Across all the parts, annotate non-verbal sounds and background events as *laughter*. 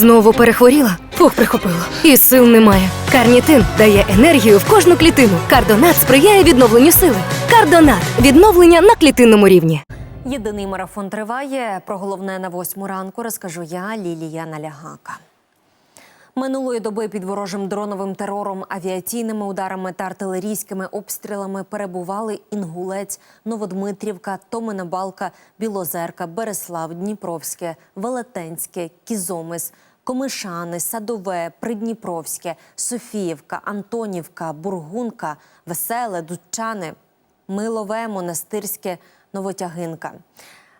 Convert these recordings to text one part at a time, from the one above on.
Знову перехворіла, фух прихопило. І сил немає. Карнітин дає енергію в кожну клітину. Кардонат сприяє відновленню сили. Кардонат відновлення на клітинному рівні. Єдиний марафон триває. Про головне на восьму ранку розкажу я, Лілія Налягака. Минулої доби під ворожим дроновим терором, авіаційними ударами та артилерійськими обстрілами перебували Інгулець, Новодмитрівка, Томина Балка, Білозерка, Береслав, Дніпровське, Велетенське, Кізомис, Комишани, Садове, Придніпровське, Софіївка, Антонівка, Бургунка, Веселе, Дудчани, Милове, Монастирське, Новотягинка.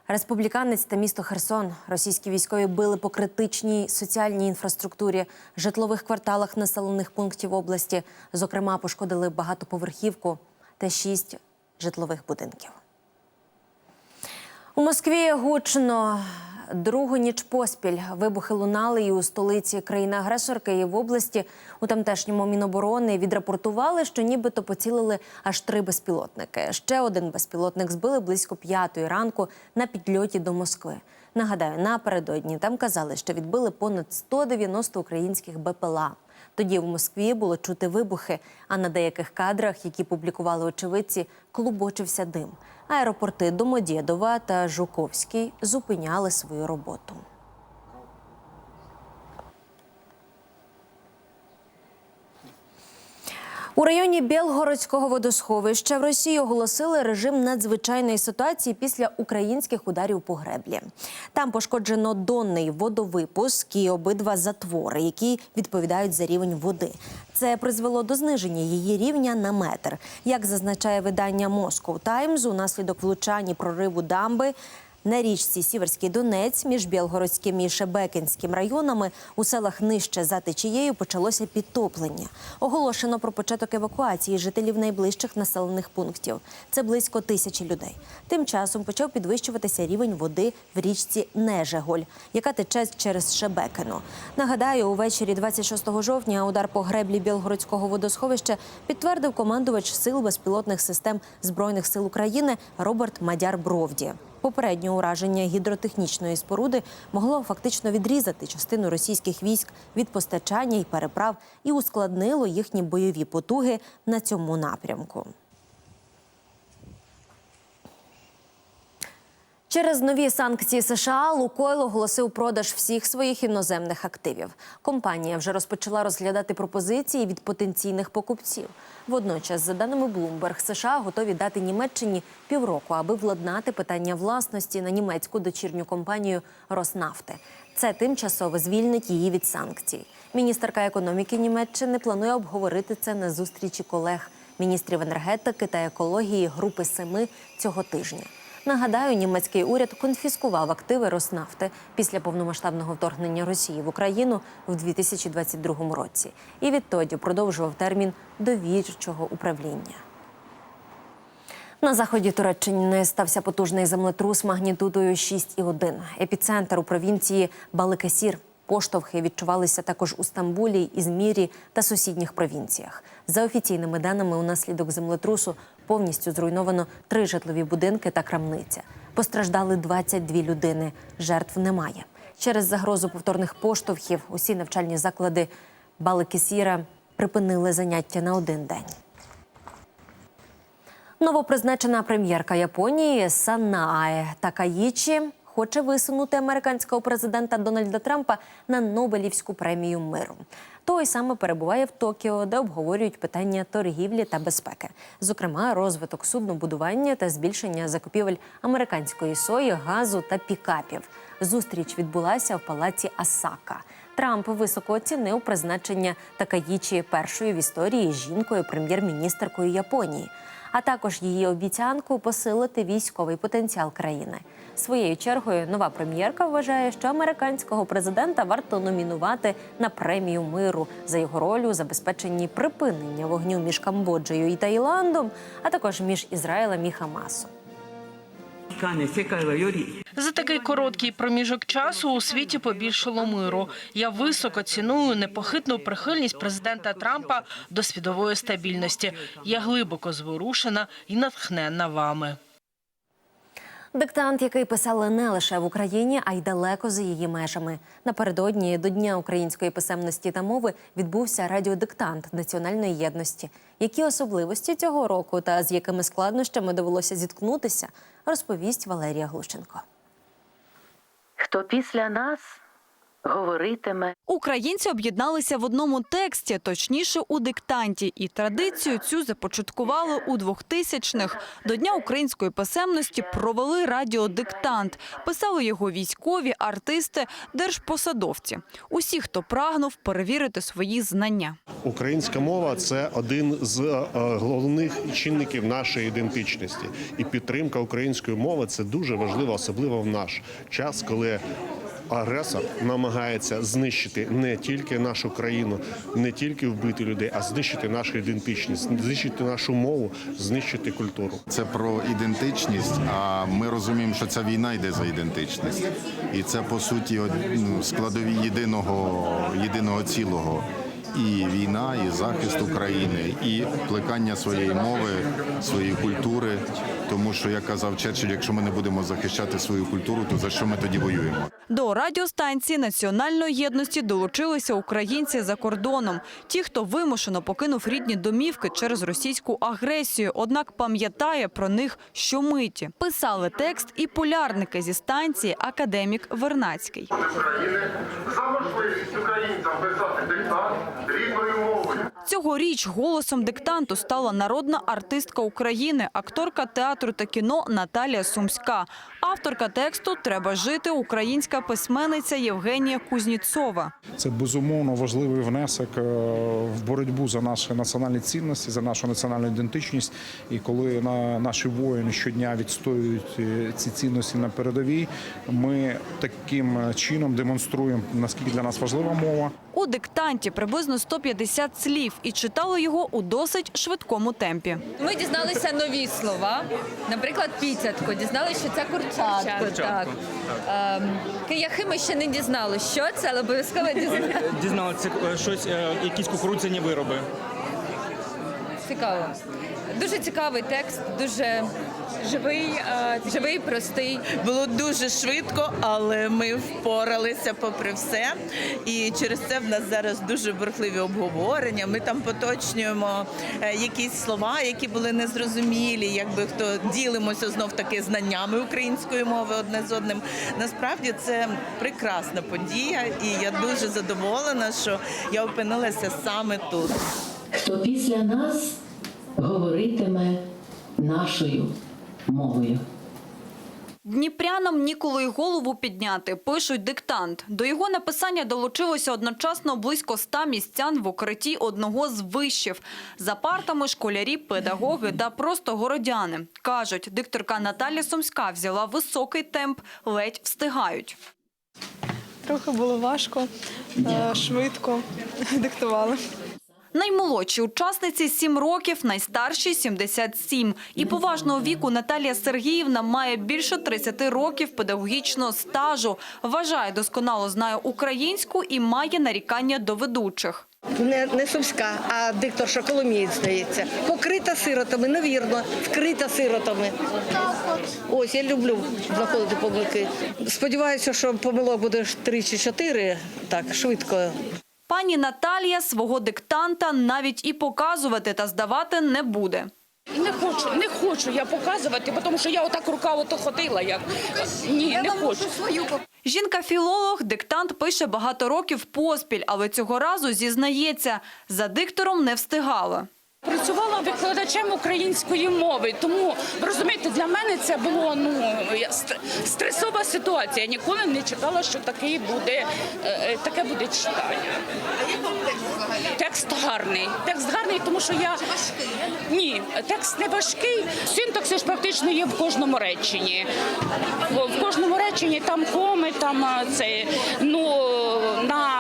Республіканець та місто Херсон російські військові били по критичній соціальній інфраструктурі, житлових кварталах населених пунктів області. Зокрема, пошкодили багатоповерхівку та шість житлових будинків. У Москві гучно другу ніч поспіль вибухи лунали і у столиці країни-агресорки і в області у тамтешньому міноборони відрапортували, що нібито поцілили аж три безпілотники. Ще один безпілотник збили близько п'ятої ранку на підльоті до Москви. Нагадаю, напередодні там казали, що відбили понад 190 українських БПЛА. Тоді в Москві було чути вибухи, а на деяких кадрах, які публікували очевидці, клубочився дим. Аеропорти Домодєдова та Жуковський зупиняли свою роботу. У районі Білгородського водосховища в Росії оголосили режим надзвичайної ситуації після українських ударів по греблі. Там пошкоджено донний водовипуск і обидва затвори, які відповідають за рівень води. Це призвело до зниження її рівня на метр. Як зазначає видання Moscow Times, унаслідок влучань і прориву дамби. На річці Сіверський Донець між Білгородським і Шебекінським районами у селах нижче за течією почалося підтоплення. Оголошено про початок евакуації жителів найближчих населених пунктів. Це близько тисячі людей. Тим часом почав підвищуватися рівень води в річці Нежеголь, яка тече через Шебекино. Нагадаю, увечері 26 жовтня удар по греблі Білгородського водосховища підтвердив командувач сил безпілотних систем збройних сил України Роберт Мадяр Бровді. Попереднє ураження гідротехнічної споруди могло фактично відрізати частину російських військ від постачання і переправ і ускладнило їхні бойові потуги на цьому напрямку. Через нові санкції США Лукойл оголосив продаж всіх своїх іноземних активів. Компанія вже розпочала розглядати пропозиції від потенційних покупців. Водночас, за даними Bloomberg, США готові дати Німеччині півроку, аби владнати питання власності на німецьку дочірню компанію Роснафти. Це тимчасово звільнить її від санкцій. Міністерка економіки Німеччини планує обговорити це на зустрічі колег міністрів енергетики та екології Групи Семи цього тижня. Нагадаю, німецький уряд конфіскував активи Роснафти після повномасштабного вторгнення Росії в Україну в 2022 році і відтоді продовжував термін довірчого управління. На заході Туреччини стався потужний землетрус магнітудою 6,1. Епіцентр у провінції Баликесір. Поштовхи відчувалися також у Стамбулі, Ізмірі та сусідніх провінціях. За офіційними даними, унаслідок землетрусу повністю зруйновано три житлові будинки та крамниця. Постраждали 22 людини. Жертв немає. Через загрозу повторних поштовхів усі навчальні заклади Баликесіра припинили заняття на один день. Новопризначена прем'єрка Японії Санае Такаїчі хоче висунути американського президента Дональда Трампа на Нобелівську премію миру. Той саме перебуває в Токіо, де обговорюють питання торгівлі та безпеки, зокрема, розвиток суднобудування та збільшення закупівель американської сої, газу та пікапів. Зустріч відбулася в палаці Асака. Трамп високо оцінив призначення Такаїчі першою в історії жінкою прем'єр-міністеркою Японії а також її обіцянку посилити військовий потенціал країни. Своєю чергою нова прем'єрка вважає, що американського президента варто номінувати на премію миру за його роль у забезпеченні припинення вогню між Камбоджею і Таїландом, а також між Ізраїлем і Хамасом. За такий короткий проміжок часу у світі побільшало миру. Я високо ціную непохитну прихильність президента Трампа до світової стабільності. Я глибоко зворушена і натхненна вами. Диктант, який писали не лише в Україні, а й далеко за її межами. Напередодні до Дня української писемності та мови відбувся радіодиктант національної єдності. Які особливості цього року та з якими складнощами довелося зіткнутися, розповість Валерія Глушенко. Хто після нас говоритиме Українці об'єдналися в одному тексті, точніше у диктанті, і традицію цю започаткували у 2000-х. До Дня української писемності провели радіодиктант. Писали його військові, артисти, держпосадовці. Усі, хто прагнув перевірити свої знання. Українська мова це один з е, головних чинників нашої ідентичності, і підтримка української мови це дуже важливо, особливо в наш час, коли агресор намагається знищити не тільки нашу країну, не тільки вбити людей, а знищити нашу ідентичність, знищити нашу мову, знищити культуру. Це про ідентичність. А ми розуміємо, що ця війна йде за ідентичність, і це по суті ну, складові єдиного єдиного цілого. І війна, і захист України, і плекання своєї мови, своєї культури. Тому що як казав Черчилль, якщо ми не будемо захищати свою культуру, то за що ми тоді воюємо? До радіостанції національної єдності долучилися українці за кордоном. Ті, хто вимушено покинув рідні домівки через російську агресію, однак пам'ятає про них щомиті. Писали текст і полярники зі станції академік Вернацький. Цьогоріч голосом диктанту стала народна артистка України, акторка театру та кіно Наталія Сумська. Авторка тексту Треба жити українська письменниця Євгенія Кузніцова. Це безумовно важливий внесок е, в боротьбу за наші національні цінності, за нашу національну ідентичність. І коли на наші воїни щодня відстоюють е, ці цінності на передовій, ми таким чином демонструємо наскільки для нас важлива мова. У диктанті приблизно 150 слів і читали його у досить швидкому темпі. Ми дізналися нові слова. Наприклад, піцятко. Дізналися, що це курчатко. Так. Ем, Кияхи ми ще не дізнали, що це, але обов'язково дізналися. *laughs* Дізналися е, щось, е, якісь кукурудзяні вироби. Цікаво. Дуже цікавий текст, дуже живий, живий, простий. Було дуже швидко, але ми впоралися попри все. І через це в нас зараз дуже бурхливі обговорення. Ми там поточнюємо е, якісь слова, які були незрозумілі, якби хто ділимося знов таки знаннями української мови одне з одним. Насправді це прекрасна подія, і я дуже задоволена, що я опинилася саме тут. хто після нас говоритиме нашою мовою. Дніпрянам ніколи й голову підняти, пишуть диктант. До його написання долучилося одночасно близько ста містян в укритті одного з вишів. За партами школярі, педагоги та просто городяни. Кажуть, дикторка Наталя Сумська взяла високий темп, ледь встигають. Трохи було важко, е, швидко *laughs* диктували. Наймолодші учасниці 7 років, найстарші 77. І поважного віку Наталія Сергіївна має більше 30 років педагогічного стажу. Вважає, досконало знає українську і має нарікання до ведучих. Не, не Сумська, а дикторша Коломієць, здається. Покрита сиротами, невірно, вкрита сиротами. Ось я люблю знаходити помилки. Сподіваюся, що помилок буде ж три чи чотири. Так, швидко. Пані Наталія свого диктанта навіть і показувати та здавати не буде. Не хочу, не хочу я показувати, тому що я отак рука ото ходила. Як ні, не хочу. Жінка-філолог диктант пише багато років поспіль, але цього разу зізнається, за диктором не встигала. Працювала викладачем української мови, тому розумієте, для мене це було ну стресова ситуація. Я ніколи не чекала, що такий буде е, е, таке буде читання. Текст гарний. Текст гарний, тому що я ні, текст не важкий. Синтаксис ж практично є в кожному реченні. В кожному реченні там коми, там це ну на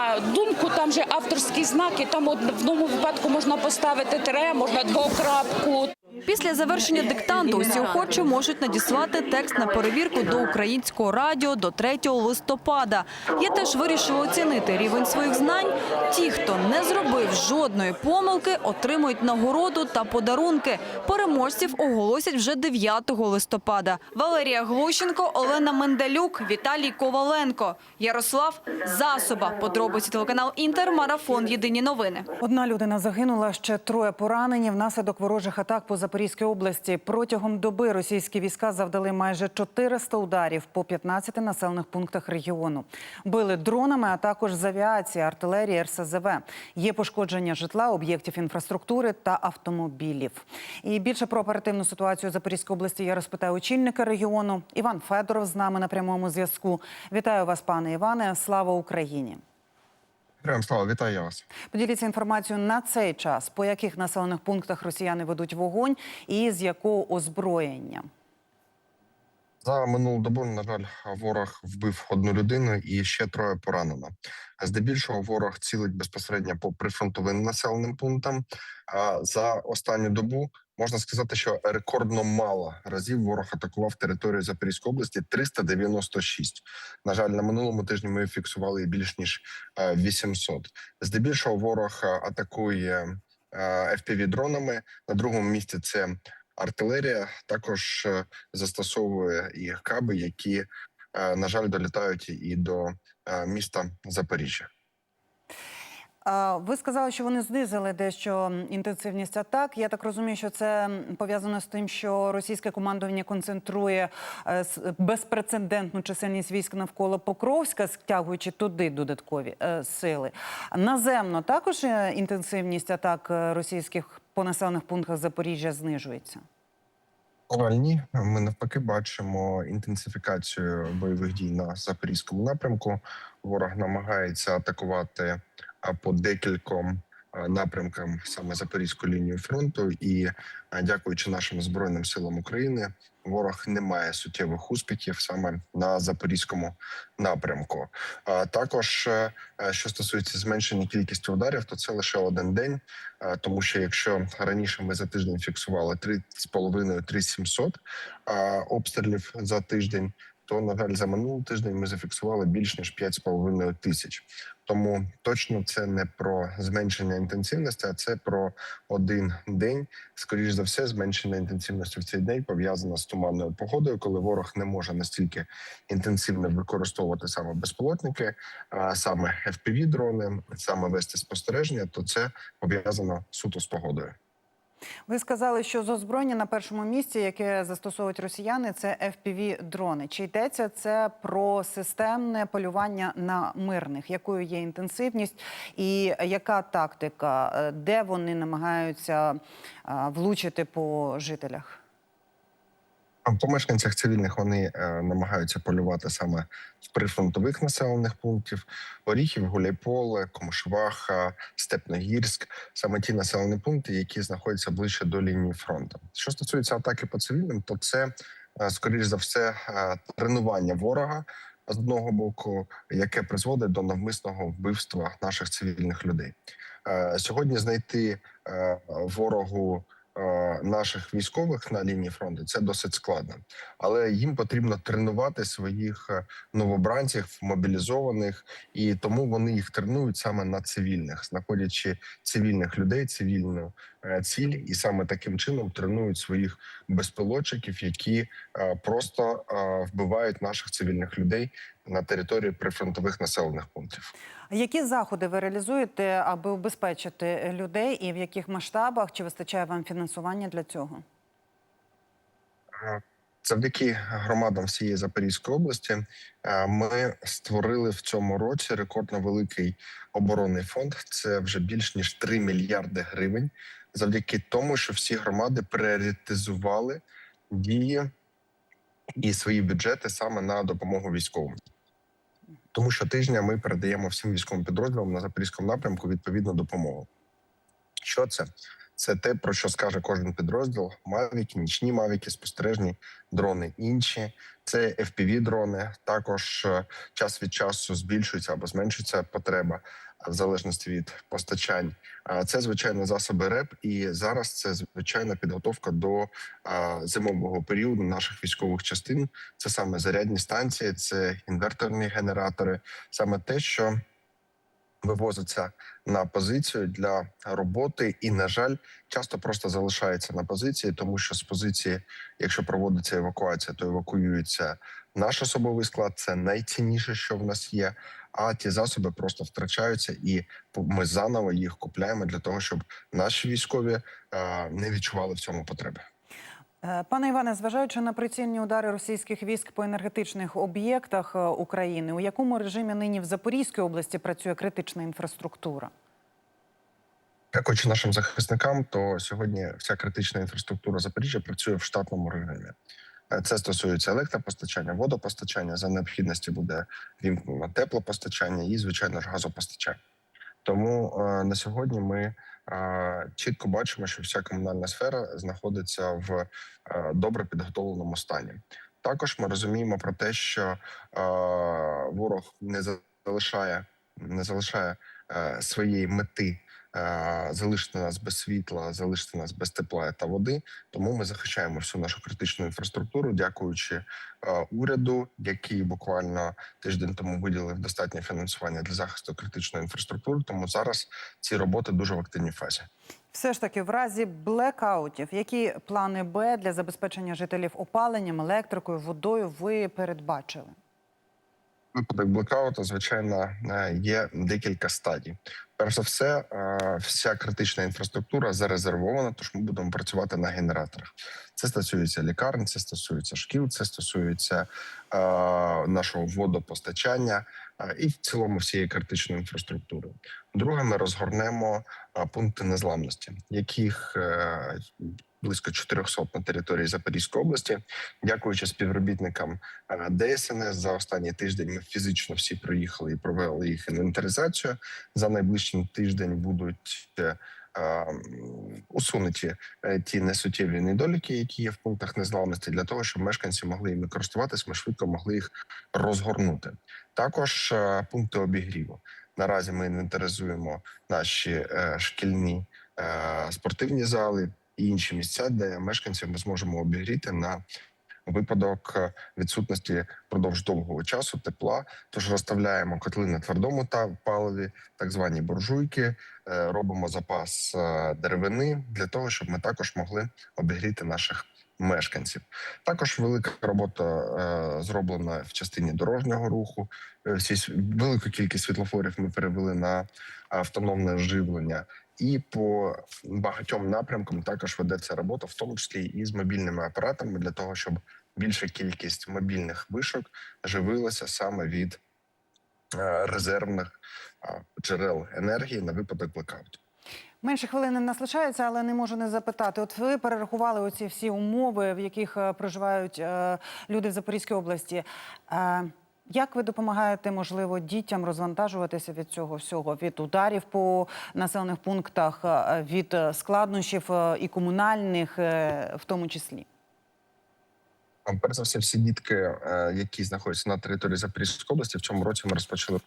там же авторські знаки. Там в одному випадку можна поставити тире, можна двокрапку. Після завершення диктанту усі охочі можуть надіслати текст на перевірку до українського радіо до 3 листопада. Я теж вирішила оцінити рівень своїх знань. Ті, хто не зробив жодної помилки, отримують нагороду та подарунки. Переможців оголосять вже 9 листопада. Валерія Глущенко, Олена Менделюк, Віталій Коваленко, Ярослав Засоба. Подробиці телеканал Інтер. Марафон. Єдині новини. Одна людина загинула, ще троє поранені внаслідок ворожих атак по Запорізькій області. Протягом доби російські війська завдали майже 400 ударів по 15 населених пунктах регіону. Били дронами, а також з авіації, артилерії, РСЗВ. Є пошкодження житла, об'єктів інфраструктури та автомобілів. І більше про оперативну ситуацію Запорізької області я розпитаю очільника регіону. Іван Федоров з нами на прямому зв'язку. Вітаю вас, пане Іване. Слава Україні! Прям слава, вітаю вас. Поділіться інформацією на цей час, по яких населених пунктах росіяни ведуть вогонь і з якого озброєння. За минулу добу, на жаль, ворог вбив одну людину і ще троє поранено. Здебільшого ворог цілить безпосередньо по прифронтовим населеним пунктам. А за останню добу можна сказати, що рекордно мало разів ворог атакував територію Запорізької області 396. На жаль, на минулому тижні ми фіксували більш ніж е, 800. Здебільшого ворог е, атакує fpv дронами. На другому місці це артилерія. Також е, застосовує і каби, які е, на жаль долітають і до е, міста Запоріжжя. Ви сказали, що вони знизили дещо інтенсивність атак. Я так розумію, що це пов'язано з тим, що російське командування концентрує е, безпрецедентну чисельність військ навколо Покровська, стягуючи туди додаткові е, сили. Наземно також е, інтенсивність атак російських по населених пунктах Запоріжжя знижується. Ні, ми навпаки бачимо інтенсифікацію бойових дій на запорізькому напрямку. Ворог намагається атакувати по декільком напрямкам саме запорізьку лінію фронту. І дякуючи нашим збройним силам України, ворог не має суттєвих успіхів саме на запорізькому напрямку. А також е, е, що стосується зменшення кількості ударів, то це лише один день. Тому що якщо раніше ми за тиждень фіксували 3,5-3700 е, обстрілів за тиждень, то на жаль, за минулий тиждень ми зафіксували більш ніж 5,5 тисяч. Тому точно це не про зменшення інтенсивності, а це про один день. Скоріш за все, зменшення інтенсивності в цей день пов'язано з туманною погодою, коли ворог не може настільки інтенсивно використовувати саме безпілотники, саме fpv дрони, саме вести спостереження, то це пов'язано суто з погодою. Ви сказали, що з озброєння на першому місці, яке застосовують росіяни, це fpv дрони. Чи йдеться це про системне полювання на мирних? Якою є інтенсивність і яка тактика? Де вони намагаються влучити по жителях? По мешканцях цивільних вони е, намагаються полювати саме з прифронтових населених пунктів: Оріхів, Гуляйполе, Комишваха, Степногірськ саме ті населені пункти, які знаходяться ближче до лінії фронту. Що стосується атаки по цивільним, то це е, скоріш за все е, тренування ворога з одного боку, яке призводить до навмисного вбивства наших цивільних людей. Е, Сьогодні знайти е, ворогу наших військових на лінії фронту це досить складно, але їм потрібно тренувати своїх е, новобранців, мобілізованих, і тому вони їх тренують саме на цивільних, знаходячи цивільних людей, цивільну е, ціль, і саме таким чином тренують своїх безпілотчиків, які е, просто е, вбивають наших цивільних людей на території прифронтових населених пунктів. Які заходи ви реалізуєте, аби убезпечити людей, і в яких масштабах чи вистачає вам фінансування для цього? Е, Завдяки громадам всієї Запорізької області е, ми створили в цьому році рекордно великий оборонний фонд. Це вже більш ніж 3 мільярди гривень, завдяки тому, що всі громади пріоритизували дії і свої бюджети саме на допомогу військовим. Тому що тижня ми передаємо всім військовим підрозділам на запорізькому напрямку відповідну допомогу. Що це? Це те, про що скаже кожен підрозділ: мавіки, нічні мавіки, спостережні дрони інші. Це fpv дрони Також е, час від часу збільшується або зменшується потреба. В залежності від постачань. Це звичайно засоби РЕП, і зараз це звичайна підготовка до зимового періоду наших військових частин. Це саме зарядні станції, це інверторні генератори, саме те, що вивозиться на позицію для роботи, і на жаль, часто просто залишається на позиції, тому що з позиції, якщо проводиться евакуація, то евакуюється наш особовий склад. Це найцінніше, що в нас є. А ті засоби просто втрачаються, і ми заново їх купляємо для того, щоб наші військові е, не відчували в цьому потреби. Е, Пане Іване, зважаючи на прицільні удари російських військ по енергетичних об'єктах е, України, у якому режимі нині в Запорізькій області працює критична інфраструктура? Дякуючи нашим захисникам, то сьогодні вся критична інфраструктура Запоріжжя працює в штатному режимі. Е, Це стосується електропостачання, водопостачання. За необхідності буде вімкнено теплопостачання і, звичайно ж, газопостачання. Тому е, на сьогодні ми е, чітко бачимо, що вся комунальна сфера знаходиться в е, добре підготовленому стані. Також ми розуміємо про те, що ворог не залишає, не залишає своєї мети залишити нас без світла, залишити нас без тепла та води. Тому ми захищаємо всю нашу критичну інфраструктуру, дякуючи е, уряду, який буквально тиждень тому виділив достатнє фінансування для захисту критичної інфраструктури. Тому зараз ці роботи дуже в активній фазі. Все ж таки, в разі блекаутів, які плани Б для забезпечення жителів опаленням, електрикою, водою ви передбачили? Випадок блекауту, звичайно, е, є декілька стадій. Перш за все, е, вся критична інфраструктура зарезервована, тож ми будемо працювати на генераторах. Це стосується лікарень, це стосується шкіл, це стосується е, нашого водопостачання і в цілому всієї критичної інфраструктури. Друге, ми розгорнемо пункти незламності, яких близько 400 на території Запорізької області. Дякуючи співробітникам е, ДСНС за останній тиждень. Ми фізично всі проїхали і провели їх інвентаризацію. За найближчий тиждень будуть е, е, усунуті ті несуттєві недоліки, які є в пунктах незламності, для того, щоб мешканці могли їми користуватись, ми швидко могли їх розгорнути. Також пункти обігріву. Наразі ми інвентаризуємо наші шкільні спортивні зали інші місця, де мешканців ми зможемо обігріти на випадок е, відсутності впродовж довгого часу тепла. Тож розставляємо котли на твердому та паливі, так звані буржуйки, е, робимо запас е, деревини для того, щоб ми також могли обігріти наших мешканців. Також велика робота зроблена в частині дорожнього руху. Всі велику кількість світлофорів ми перевели на автономне живлення. І по багатьом напрямкам також ведеться робота, в тому числі і з мобільними апаратами, для того, щоб більша кількість мобільних вишок живилася саме від е, резервних джерел енергії на випадок блекауту. Менше хвилини нас лишається, але не можу не запитати. От ви перерахували оці всі умови, в яких е, проживають е, люди в Запорізькій області. Як ви допомагаєте, можливо, дітям розвантажуватися від цього всього? Від ударів по населених пунктах, е, від е, складнощів е, і комунальних, в тому числі? Перш за все, всі дітки, які знаходяться на території Запорізької області, в цьому році ми розпочали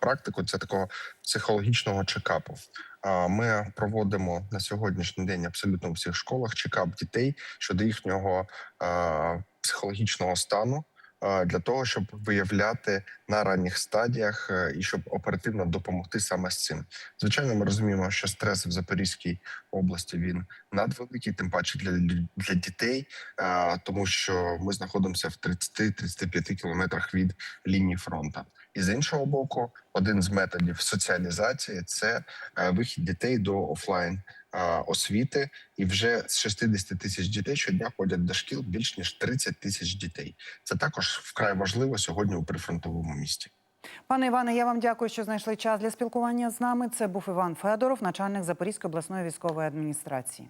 практику. Це такого психологічного чекапу. Ми проводимо на сьогоднішній день абсолютно у всіх школах чекап дітей щодо їхнього психологічного стану. Для того щоб виявляти на ранніх стадіях е, і щоб оперативно допомогти саме з цим, звичайно, ми розуміємо, що стрес в Запорізькій області він надвеликий, тим паче для, для дітей, тому що ми знаходимося в 30-35 кілометрах від лінії фронту. І з іншого боку, один з методів соціалізації це е, вихід дітей до офлайн освіти. І вже з 60 тисяч дітей щодня ходять до шкіл більш ніж 30 тисяч дітей. Це також вкрай важливо сьогодні у прифронтовому місті. Пане Іване, я вам дякую, що знайшли час для спілкування з нами. Це був Іван Федоров, начальник Запорізької обласної військової адміністрації.